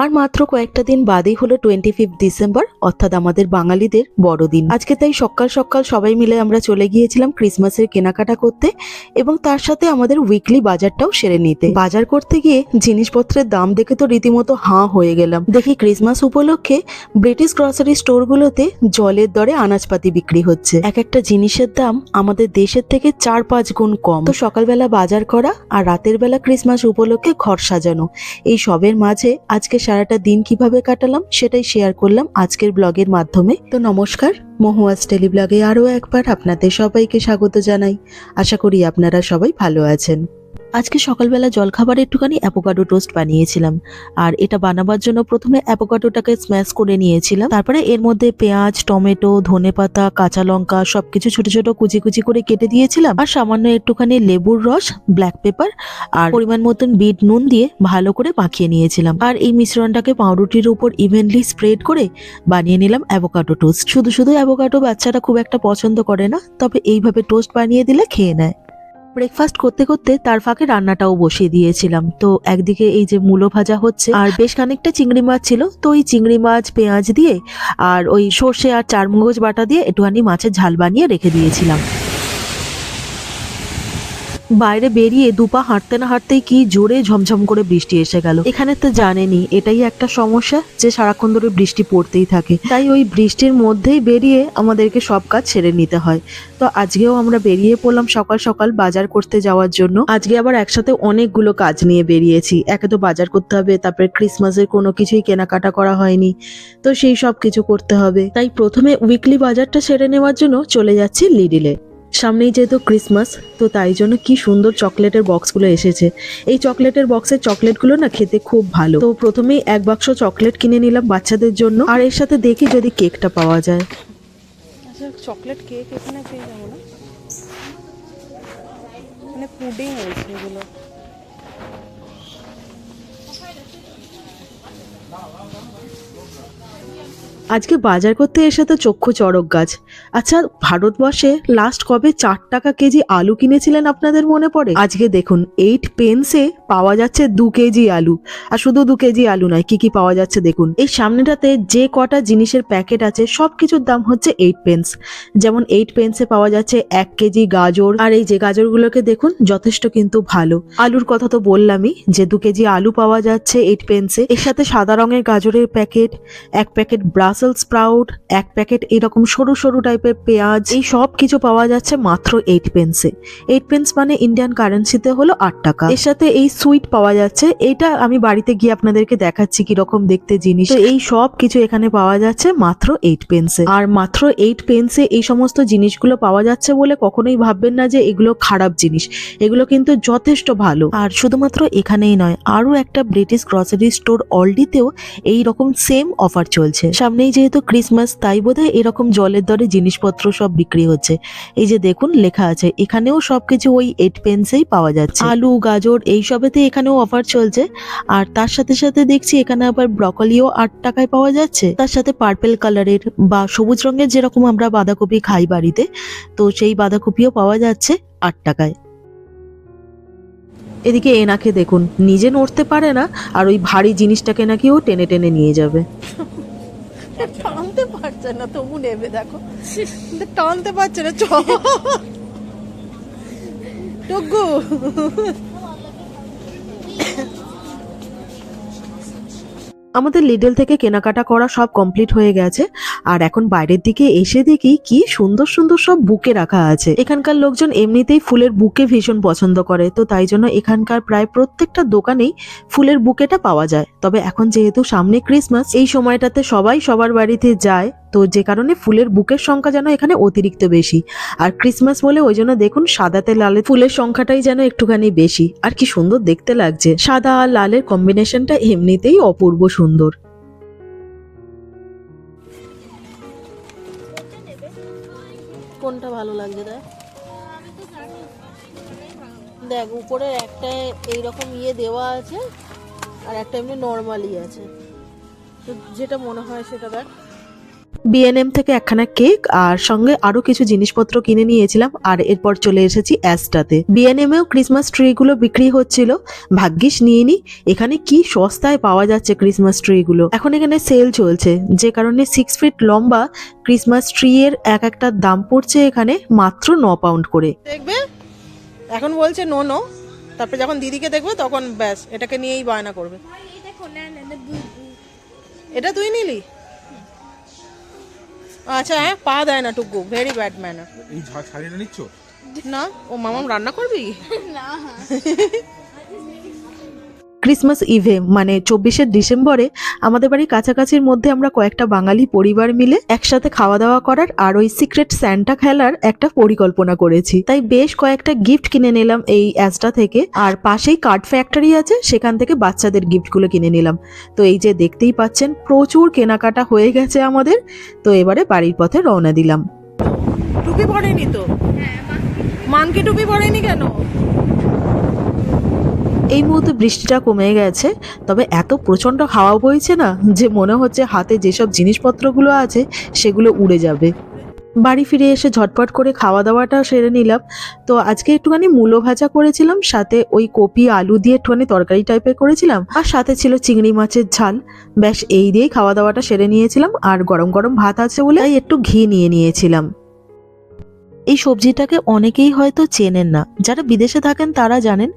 আর মাত্র কয়েকটা দিন বাদেই হলো টোয়েন্টি ফিফথ ডিসেম্বর অর্থাৎ আমাদের বাঙালিদের বড়দিন। আজকে তাই সকাল সকাল সবাই মিলে আমরা চলে গিয়েছিলাম ক্রিসমাসের কেনাকাটা করতে এবং তার সাথে আমাদের উইকলি বাজারটাও সেরে নিতে। বাজার করতে গিয়ে জিনিসপত্রের দাম দেখে তো রীতিমতো হাঁ হয়ে গেলাম। দেখি ক্রিসমাস উপলক্ষে ব্রিটিশ গ্রসারি স্টোরগুলোতে জলের দরে আনাজপাতি বিক্রি হচ্ছে। এক একটা জিনিসের দাম আমাদের দেশের থেকে চার পাঁচ গুণ কম। তো সকালবেলা বাজার করা আর রাতের বেলা ক্রিসমাস উপলক্ষে ঘর সাজানো, এই সবের মাঝে আজকে সারাটা দিন কীভাবে কাটালাম সেটাই শেয়ার করলাম আজকের ব্লগের মাধ্যমে। তো নমস্কার মহুয়াজ টেলিব্লগে আরও একবার আপনাদের সবাইকে স্বাগত জানাই। আশা করি আপনারা সবাই ভালো আছেন। আজকে সকালবেলা জলখাবারে একটুখানি অ্যাপোকাডো টোস্ট বানিয়েছিলাম। আর এটা বানাবার জন্য প্রথমে অ্যাপোকাডোটাকে স্ম্যাশ করে নিয়েছিলাম। তারপরে এর মধ্যে পেঁয়াজ, টমেটো, ধনেপাতা, কাঁচা লঙ্কা সবকিছু ছোট ছোট কুচি কুচি করে কেটে দিয়েছিলাম। আর সামান্য একটুখানি লেবুর রস ব্ল্যাক পেপার আর পরিমাণ মতন বিট নুন দিয়ে ভালো করে মাখিয়ে নিয়েছিলাম। আর এই মিশ্রণটাকে পাউরুটির উপর ইভেনলি স্প্রেড করে বানিয়ে নিলাম অ্যাভোকাডো টোস্ট শুধু শুধু অ্যাভোকাডো বাচ্চারা খুব একটা পছন্দ করে না, তবে এইভাবে টোস্ট বানিয়ে দিলে খেয়ে নেয়। ব্রেকফাস্ট করতে করতে তার ফাঁকে রান্নাটাও বসিয়ে দিয়েছিলাম। তো একদিকে এই যে মূলো ভাজা হচ্ছে, আর বেশ খানিকটা চিংড়ি মাছ ছিল, তো ওই চিংড়ি মাছ, পেঁয়াজ দিয়ে আর ওই সর্ষে আর চারমগজ বাটা দিয়ে একটুখানি মাছের ঝাল বানিয়ে রেখে দিয়েছিলাম। বাইরে বেরিয়ে দুপা হাঁটতে না হাঁটতেই কি জোরে ঝমঝম করে বৃষ্টি এসে গেল। এখানে তো জানেনি, এটাই একটা সমস্যা যে সারাক্ষণ ধরে বৃষ্টি পড়তেই থাকে। তাই ওই বৃষ্টির মধ্যেই বেরিয়ে আমাদেরকে সব কাজ ছেড়ে নিতে হয়। তো আজকেও আমরা বেরিয়ে পড়লাম সকাল সকাল বাজার করতে যাওয়ার জন্য। আজকে আবার একসাথে অনেকগুলো কাজ নিয়ে বেরিয়েছি। একে তো বাজার করতে হবে, তারপরে ক্রিসমাসের কোনো কিছুই কেনাকাটা করা হয়নি। তো সেই সব কিছু করতে হবে। তাই প্রথমে উইকলি বাজারটা সেরে নেওয়ার জন্য চলে যাচ্ছি লিডিলে সামনেই যেহেতু ক্রিসমাস তো তাই জন্য কি সুন্দর চকলেটের বক্সগুলো এসেছে। এই চকলেটের বক্সের চকলেটগুলো না খেতে খুব ভালো। তো প্রথমেই এক বাক্স চকলেট কিনে নিলাম বাচ্চাদের জন্য। আর এর সাথে দেখি যদি কেকটা পাওয়া যায়। আচ্ছা চকলেট কেক এখানে পেয়ে যাব না? মানে পুডিং রয়েছে এগুলো। আজকে বাজার করতে এসে তো চক্ষু চড়ক গাছ। আচ্ছা ভারতবর্ষে লাস্ট কবে চার টাকা কেজি আলু কিনেছিলেন আপনাদের মনে পড়ে? আজকে দেখুন এইট পেন্সে পাওয়া যাচ্ছে দু কেজি আলু। আর শুধু দু কেজি আলু নয়, কি কি পাওয়া যাচ্ছে দেখুন। এই সামনেটাতে যে কটা জিনিসের প্যাকেট আছে সব কিছুর দাম হচ্ছে এইট পেন্স যেমন এইট পেন্সে পাওয়া যাচ্ছে এক কেজি গাজর। আর এই যে গাজরগুলোকে দেখুন, যথেষ্ট কিন্তু ভালো। আলুর কথা তো বললামই, যে দু কেজি আলু পাওয়া যাচ্ছে এইট পেন্সে এর সাথে সাদা রঙের গাজরের প্যাকেট, এক প্যাকেট ব্রাসেল স্প্রাউট, এক প্যাকেট এরকম সরু সরু টাইপের পেঁয়াজ, এই সব কিছু পাওয়া যাচ্ছে মাত্র এইট পেন্সে এইট পেন্স মানে ইন্ডিয়ান কারেন্সিতে হলো আট টাকা। এর সাথে এই সুইট পাওয়া যাচ্ছে। এটা আমি বাড়িতে গিয়ে আপনাদেরকে দেখাচ্ছি কীরকম দেখতে জিনিস। এই সব কিছু এখানে পাওয়া যাচ্ছে মাত্র এইট পেন্সে আর মাত্র এইট পেন্সে এই সমস্ত জিনিসগুলো পাওয়া যাচ্ছে বলে কখনোই ভাববেন না যে এগুলো খারাপ জিনিস। এগুলো কিন্তু যথেষ্ট ভালো। আর শুধুমাত্র এখানেই নয় আরও একটা ব্রিটিশ গ্রসারি স্টোর অলডিতেও এই রকম সেম অফার চলছে। সামনেই যেহেতু ক্রিসমাস তাই বোধহয় এরকম জলের দরে জিনিসপত্র সব বিক্রি হচ্ছে। এই যে দেখুন, লেখা আছে, এখানেও সবকিছু ওই এইট পেন্সেই পাওয়া যাচ্ছে। আলু, গাজর, এই সবেতে এখানেও অফার চলছে। আর তার সাথে সাথে দেখছি, এখানে আবার ব্রকলিও আট টাকায় পাওয়া যাচ্ছে। তার সাথে পার্পেল কালারের বা সবুজ রঙের যেরকম আমরা বাঁধাকপি খাই বাড়িতে, তো সেই বাঁধাকপিও পাওয়া যাচ্ছে আট টাকায়। এদিকে এনাকে দেখুন, নিজে নড়তে পারে না, আর ওই ভারী জিনিসটাকে নাকি ও টেনে টেনে নিয়ে যাবে। টানতে পারছে না তবু নেবে দেখো। টানতে পারছে না চ টুকু। আমাদের লিডল থেকে কেনাকাটা করা সব কমপ্লিট হয়ে গেছে। আর এখন বাইরের দিকে এসে দেখি কি সুন্দর সুন্দর সব বুকে রাখা আছে। এখানকার লোকজন এমনিতেই ফুলের বুকে ভীষণ পছন্দ করে, তো তাই জন্য এখানকার প্রায় প্রত্যেকটা দোকানেই ফুলের বুকেটা পাওয়া যায়। তবে এখন যেহেতু সামনে ক্রিসমাস এই সময়টাতে সবাই সবার বাড়িতে যায়, তো যে কারণে ফুলের বুকের সংখ্যা যেন এখানে অতিরিক্ত বেশি। আর ক্রিসমাস বলে ওই জন্য দেখুন সাদাতে লালে ফুলের সংখ্যাটাই যেন একটুখানি বেশি। আর কি সুন্দর দেখতে লাগছে। সাদা আর লালের কম্বিনেশনটা এমনিতেই অপূর্ব সুন্দর। কোনটা ভালো লাগছে দেখ? দেখ, উপরে একটা এইরকম ইয়ে দেওয়া আছে আর একটা এমনি নর্মালি আছে। তো যেটা মনে হয় সেটা দেখ। বিএনএম থেকে একখানা কেক আর সঙ্গে আরও কিছু জিনিসপত্র কিনে নিয়েছিলাম আর এরপর চলে এসেছি অ্যাস্টাতে বিএনএম এও ক্রিসমাস ট্রি গুলো বিক্রি হচ্ছিল। ভাগ্যিস নিয়ে নি এখানে কি সস্তায় পাওয়া যাচ্ছে ক্রিসমাস ট্রি গুলো? এখন এখানে সেল চলছে যে কারণে সিক্স ফিট লম্বা ক্রিসমাস ট্রি এর এক একটা দাম পড়ছে এখানে মাত্র ন পাউন্ড করে। দেখবে? এখন বলছে নো নো তারপরে যখন দিদিকে দেখবে তখন ব্যাস এটাকে নিয়েই বায়না করবে। এটা তুই নিলি? আচ্ছা হ্যাঁ পা দেয় না টুকু ভেরি ব্যাড ম্যানার এই ঝাড় নিচ্ছ? না ও মামাম রান্না করবি? ক্রিসমাস ইভে মানে চব্বিশে ডিসেম্বরে আমাদের বাড়ির কাছাকাছির মধ্যে আমরা কয়েকটা বাঙালি পরিবার মিলে একসাথে খাওয়া দাওয়া করার আর ওই সিক্রেট স্যান্টা খেলার একটা পরিকল্পনা করেছি। তাই বেশ কয়েকটা গিফট কিনে নিলাম এই অ্যাজটা থেকে। আর পাশেই কার্ড ফ্যাক্টরি আছে সেখান থেকে বাচ্চাদের গিফটগুলো কিনে নিলাম। তো এই যে দেখতেই পাচ্ছেন প্রচুর কেনাকাটা হয়ে গেছে আমাদের। তো এবারে বাড়ির পথে রওনা দিলাম। টুপি পরেনি তো? মাংকি টুপি পরেনি কেন? এই মুহূর্তে বৃষ্টিটা কমে গেছে, তবে এত প্রচণ্ড হাওয়া বইছে না যে মনে হচ্ছে হাতে যেসব জিনিসপত্রগুলো আছে সেগুলো উড়ে যাবে। বাড়ি ফিরে এসে ঝটপট করে খাওয়া দাওয়াটা সেরে নিলাম। তো আজকে একটুখানি মূলো ভাজা করেছিলাম, সাথে ওই কপি আলু দিয়ে একটুখানি তরকারি টাইপের করেছিলাম, আর সাথে ছিল চিংড়ি মাছের ঝাল। ব্যাস এই দিয়েই খাওয়া দাওয়াটা সেরে নিয়েছিলাম, আর গরম গরম ভাত আছে বলে একটু ঘি নিয়ে নিয়েছিলাম। এই সবজিটাকে অনেকেই হয়তো চেনেন না। যারা বিদেশে থাকেন তারা জানেন,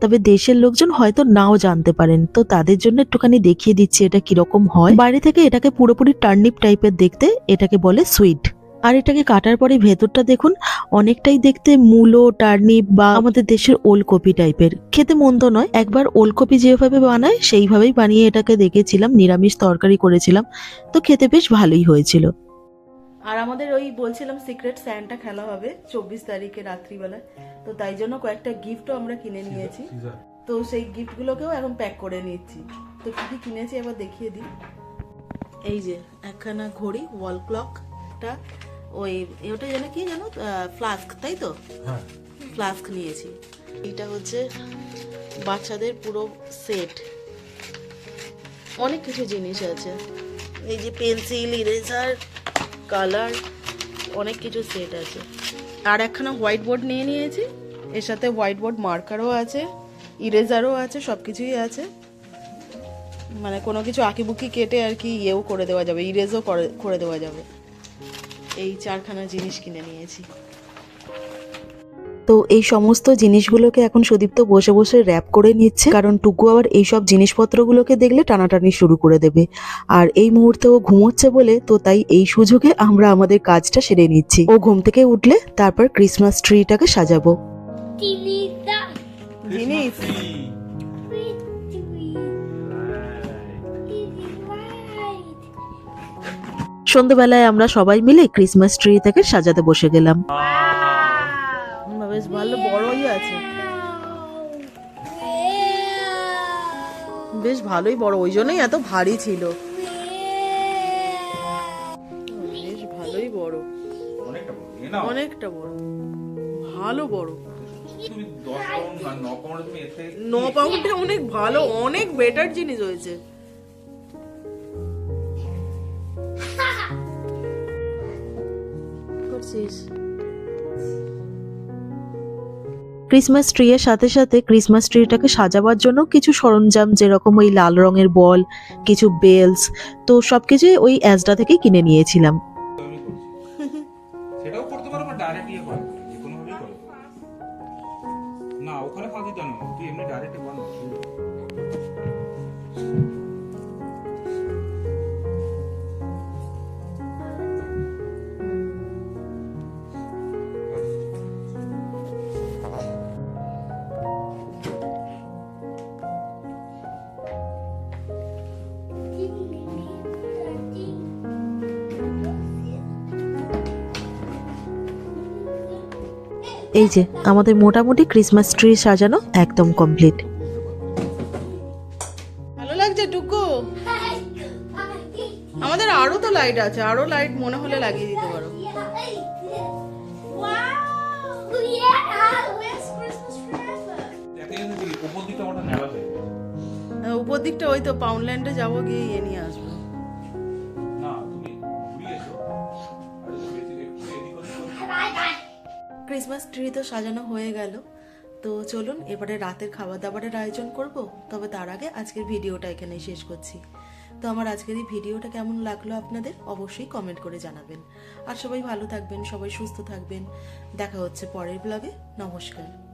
তবে দেশের লোকজন হয়তো নাও জানতে পারেন। তো তাদের জন্য একটুখানি দেখিয়ে দিচ্ছি এটা কীরকম হয়। বাইরে থেকে এটাকে পুরোপুরি টার্নিপ টাইপের দেখতে এটাকে বলে সুইট। আর এটাকে কাটার পরে ভেতরটা দেখুন, অনেকটাই দেখতে মূলো, টার্নিপ বা আমাদের দেশের ওলকপি টাইপের। খেতে মন্দ নয়, একবার ওলকপি যেভাবে বানায়, সেইভাবেই বানিয়ে এটাকে দেখেছিলাম, নিরামিষ তরকারি করেছিলাম। তো খেতে বেশ ভালোই হয়েছিল। আর আমাদের ওই বলছিলাম সিক্রেট স্যান্টা খেলা হবে চব্বিশ তারিখে রাত্রিবেলায়। তো তাই জন্য কয়েকটা গিফটও আমরা কিনে নিয়েছি। তো সেই গিফটগুলোকেও এখন প্যাক করে নিচ্ছি। তো কি কি কিনেছি এবার দেখিয়ে দিই। এই যে একখানা ঘড়ি ওয়াল ক্লকটা ওই ওটা যেন কি জানো ফ্লাস্ক তাই তো? হ্যাঁ। ফ্লাস্ক নিয়েছি। এটা হচ্ছে বাচ্চাদের পুরো সেট অনেক কিছু জিনিস আছে। এই যে পেন্সিল ইরেজার কালার, অনেক কিছু সেট আছে। আর একখানা হোয়াইট বোর্ড নিয়ে নিয়েছি। এর সাথে হোয়াইট বোর্ড মার্কারও আছে ইরেজারও আছে সব কিছুই আছে। মানে কোনো কিছু আঁকিবুকি কেটে আর কি ইয়েও করে দেওয়া যাবে ইরেজও করে করে দেওয়া যাবে। এই চারখানা জিনিস কিনে নিয়েছি। তো এই সমস্ত জিনিসগুলোকে এখন সুদীপ্ত বসে বসে র্যাপ করে নিচ্ছে। কারণ টুকু আবার এই সব জিনিসপত্রগুলোকে দেখলে টানাটানি শুরু করে দেবে। আর এই মুহূর্তে ও ঘুমোচ্ছে বলে তো তাই এই সুযোগে আমরা আমাদের কাজটা সেরে নিচ্ছি। ও ঘুম থেকে উঠলে তারপর ক্রিসমাস ট্রিটাকে সাজাবো। জিনিস সন্ধ্যেবেলায় আমরা সবাই মিলে ক্রিসমাস ট্রি থেকে সাজাতে বসে গেলাম। বেশ ভালো বড়ই আছে। বেশ ভালোই বড় ওই জন্যই এত ভারী ছিল। বেশ ভালোই বড়। অনেকটা বড় ভালো বড়। ন পাউন্ডে অনেক ভালো অনেক বেটার জিনিস হয়েছে। করছিস? ক্রিসমাস ট্রি এর সাথে সাথে ক্রিসমাস ট্রিটাকে সাজাবার জন্য কিছু সরঞ্জাম, যেরকম ওই লাল রঙের বল, কিছু বেলস তো সবকিছুই ওই অ্যাজডা থেকে কিনে নিয়েছিলাম। সেটাও করতে পারো বা ডাইরেক্ট ইয়ে করো। যে কোনো ভাবেই করো। না, ওখানে ফাঁকি জানো তুই এমনি ডাইরেক্ট বানো এই যে আমাদের মোটামুটি ক্রিসমাস ট্রি সাজানো একদম কমপ্লিট ভালো লাগছে টুকু? আমাদের আরও তো লাইট আছে আরও লাইট মনে হলে লাগিয়ে দিতে পারো। উপর দিকটা ওই তো পাউন্ডল্যান্ডে যাব গিয়ে ইয়ে নিয়ে আসব। ক্রিসমাস ট্রি তো সাজানো হয়ে গেল। তো চলুন, এবারে রাতের খাবার দাবারের আয়োজন করব। তবে তার আগে আজকের ভিডিওটা এখানেই শেষ করছি। তো আমার আজকের এই ভিডিওটা কেমন লাগল আপনাদের? অবশ্যই কমেন্ট করে জানাবেন। আর সবাই ভালো থাকবেন, সবাই সুস্থ থাকবেন। দেখা হচ্ছে পরের ব্লগে নমস্কার।